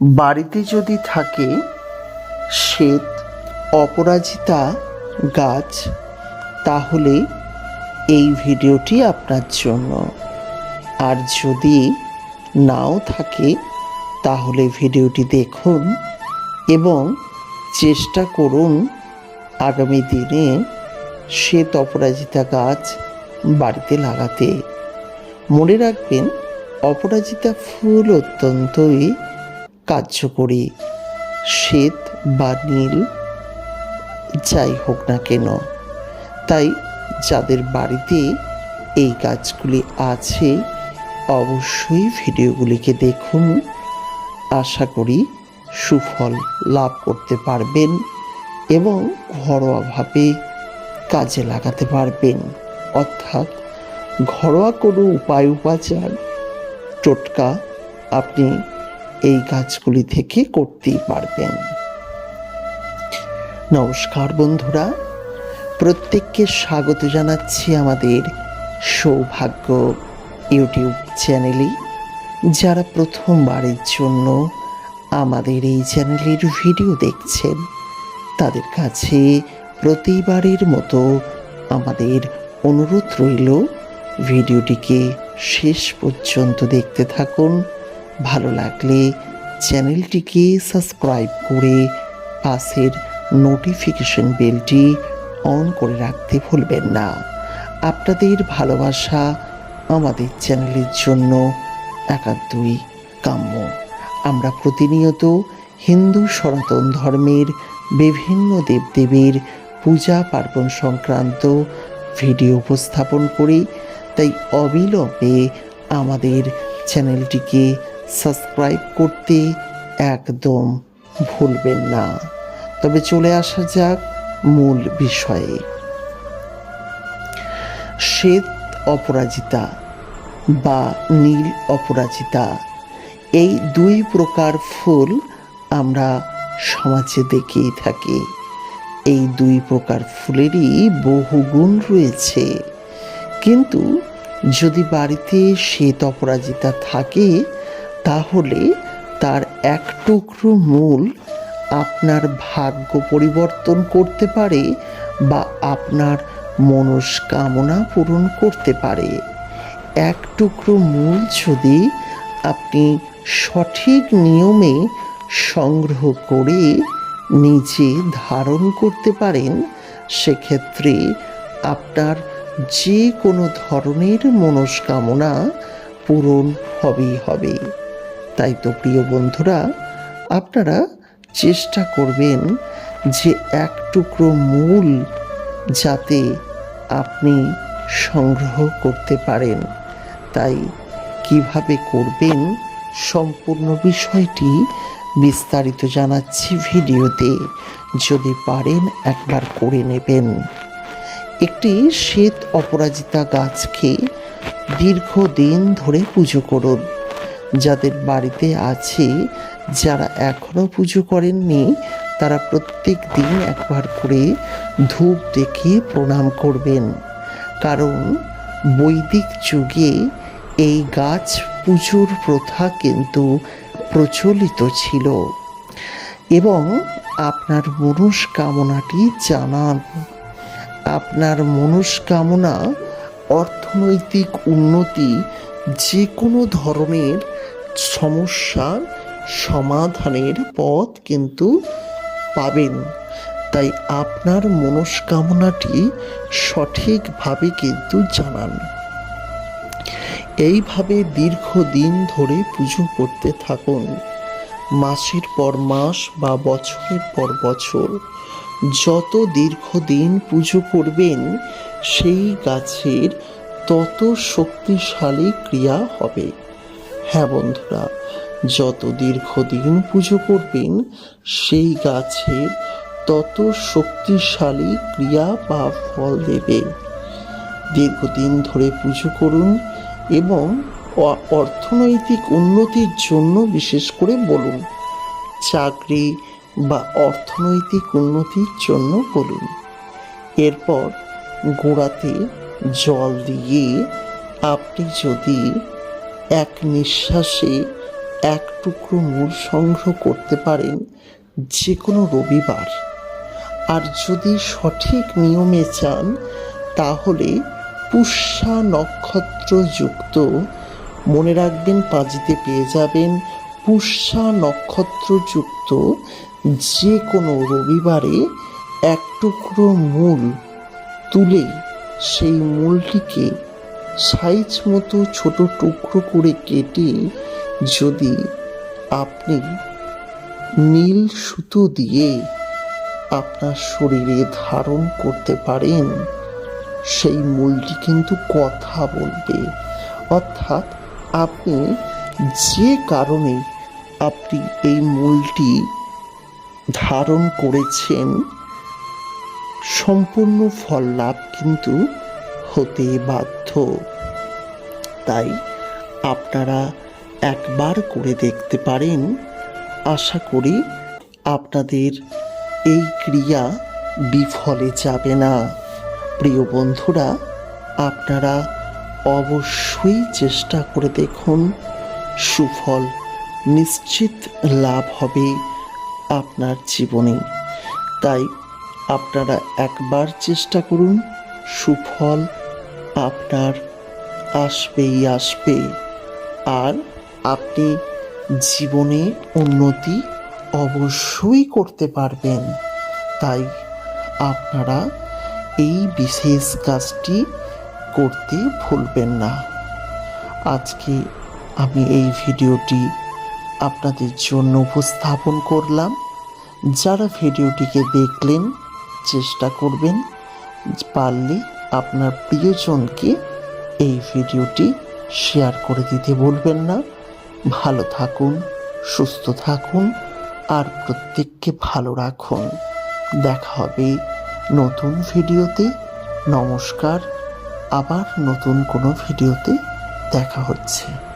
বাড়িতে যদি থাকে, শ্বেত, অপরাজিতা, গাছ, তাহলে এই ভিডিওটি আপনার জন্য। আর যদি নাও থাকে, তাহলে ভিডিওটি দেখুন এবং চেষ্টা করুন আগামী দিনে শ্বেত, অপরাজিতা, গাছ বাড়িতে লাগাতে। মনে রাখবেন, অপরাজিতা ফুল অত্যন্তই কার্যকরী শ্বেত বা নীল, যাই হোক না কেন। তাই যাদের বাড়িতে এই গাছগুলি আছে, অবশ্যই ভিডিওগুলিকে দেখুন। আশা করি সুফল লাভ করতে পারবেন এবং ঘরোয়াভাবে কাজে লাগাতে পারবেন। অর্থাৎ ঘরোয়া কোনো উপায় উপাচার টোটকা আপনি এই কাজগুলি থেকে করতেই পারবেন। নমস্কার বন্ধুরা, প্রত্যেককে স্বাগত জানাচ্ছি আমাদের সৌভাগ্য ইউটিউব চ্যানেলে। যারা প্রথমবারের জন্য আমাদের এই চ্যানেলের ভিডিও দেখছেন, তাদের কাছে প্রতিবারের মতো আমাদের অনুরোধ রইল, ভিডিওটিকে শেষ পর্যন্ত দেখতে থাকুন। ভালো লাগলে চ্যানেলটিকে সাবস্ক্রাইব করে পাশের নোটিফিকেশন বেলটি অন করে রাখতে ভুলবেন না। আপনাদের ভালোবাসা আমাদের চ্যানেলের জন্য একান্তই কাম্য। আমরা প্রতিনিয়ত হিন্দু সনাতন ধর্মের বিভিন্ন দেবদেবীর পূজা পার্বণ সংক্রান্ত ভিডিও উপস্থাপন করি, তাই অবিলম্বে আমাদের চ্যানেলটিকে সাবস্ক্রাইব করতে একদম ভুলবেন না। তবে চলে আসা যাক মূল বিষয়ে। শ্বেত অপরাজিতা বা নীল অপরাজিতা, এই দুই প্রকার ফুল আমরা সমাজে দেখেই থাকি। এই দুই প্রকার ফুলেরই বহু গুণ রয়েছে। কিন্তু যদি বাড়িতে শ্বেত অপরাজিতা থাকে তাহলে তার এক টুকরো মূল আপনার ভাগ্য পরিবর্তন করতে পারে বা আপনার মনস্কামনা পূরণ করতে পারে। এক টুকরো মূল যদি আপনি সঠিক নিয়মে সংগ্রহ করে নিজে ধারণ করতে পারেন, সেক্ষেত্রে আপনার যে কোনো ধরনের মনস্কামনা পূরণ হবেই, হবে। তাই তো প্রিয় বন্ধুরা, আপনারা চেষ্টা করবেন যে এক টুকরো মূল যাতে আপনি সংগ্রহ করতে পারেন। তাই কীভাবে করবেন সম্পূর্ণ বিষয়টি বিস্তারিত জানাচ্ছি ভিডিওতে, যদি পারেন একবার করে নেবেন। একটি শ্বেত অপরাজিতা গাছকে দীর্ঘদিন ধরে পুজো করুন। যাদের বাড়িতে আছে, যারা এখনও পুজো করেননি, তারা প্রত্যেক দিন একবার করে ধূপ দেখে প্রণাম করবেন। কারণ বৈদিক যুগে এই গাছ পুজোর প্রথা কিন্তু প্রচলিত ছিল। এবং আপনার মনস্কামনাটি জানান। আপনার মনস্কামনা অর্থনৈতিক উন্নতি যে কোনো ধরনের সমস্যার সমাধানের পথ কিন্তু পাবেন। তাই আপনার মনস্কামনাটি সঠিকভাবে কিন্তু জানান। এইভাবে দীর্ঘদিন ধরে পুজো করতে থাকুন। মাসের পর মাস বা বছরের পর বছর যত দীর্ঘদিন পুজো করবেন, সেই গাছের তত শক্তিশালী ক্রিয়া হবে। হ্যাঁ বন্ধুরা, যত দীর্ঘদিন পুজো করবেন, সেই গাছের তত শক্তিশালী ক্রিয়া বা ফল দেবে। দীর্ঘদিন ধরে পুজো করুন এবং অর্থনৈতিক উন্নতির জন্য বিশেষ করে বলুন, চাকরি বা অর্থনৈতিক উন্নতির জন্য বলুন। এরপর গোড়াতে জল দিয়ে আপনি যদি এক নিঃশ্বাসে এক টুকরো মূল সংগ্রহ করতে পারেন যে কোনো রবিবার। আর যদি সঠিক নিয়মে চান, তাহলে পুষ্যা নক্ষত্রযুক্ত মনে রাখবেন পাজিতে পেয়ে যাবেন পুষ্যা নক্ষত্রযুক্ত যে কোনো রবিবারে এক টুকরো মূল তুলে সেই মূলটিকে সাইজ মতো ছোট টুকরো করে কেটে যদি আপনি নীল সুতো দিয়ে আপনার শরীরে ধারণ করতে পারেন, সেই মূলটি কিন্তু কথা বলবে। অর্থাৎ আপনি যে কারণে আপনি এই মূলটি ধারণ করেছেন, সম্পূর্ণ ফল লাভ কিন্তু হতে বাধ্য। তাই আপনারা একবার করে দেখতে পারেন। আশা করি আপনাদের এই ক্রিয়া বিফলে যাবে না। প্রিয় বন্ধুরা, আপনারা অবশ্যই চেষ্টা করে দেখুন, সুফল নিশ্চিত লাভ হবে আপনার জীবনে। তাই আপনারা একবার চেষ্টা করুন, সুফল আপনার আসবেই আসবে আর আপনি জীবনে উন্নতি অবশ্যই করতে পারবেন। তাই আপনারা এই বিশেষ কাজটি করতে ভুলবেন না। আজকে আমি এই ভিডিওটি আপনাদের জন্য উপস্থাপন করলাম। যারা ভিডিওটিকে দেখলেন, চেষ্টা করবেন পারলে আপনার প্রিয়জনকে এই ভিডিওটি শেয়ার করে দিতে বলবেন না। ভালো থাকুন, সুস্থ থাকুন আর প্রত্যেককে ভালো রাখুন। দেখা হবে নতুন ভিডিওতে। নমস্কার, আবার নতুন কোনো ভিডিওতে দেখা হচ্ছে।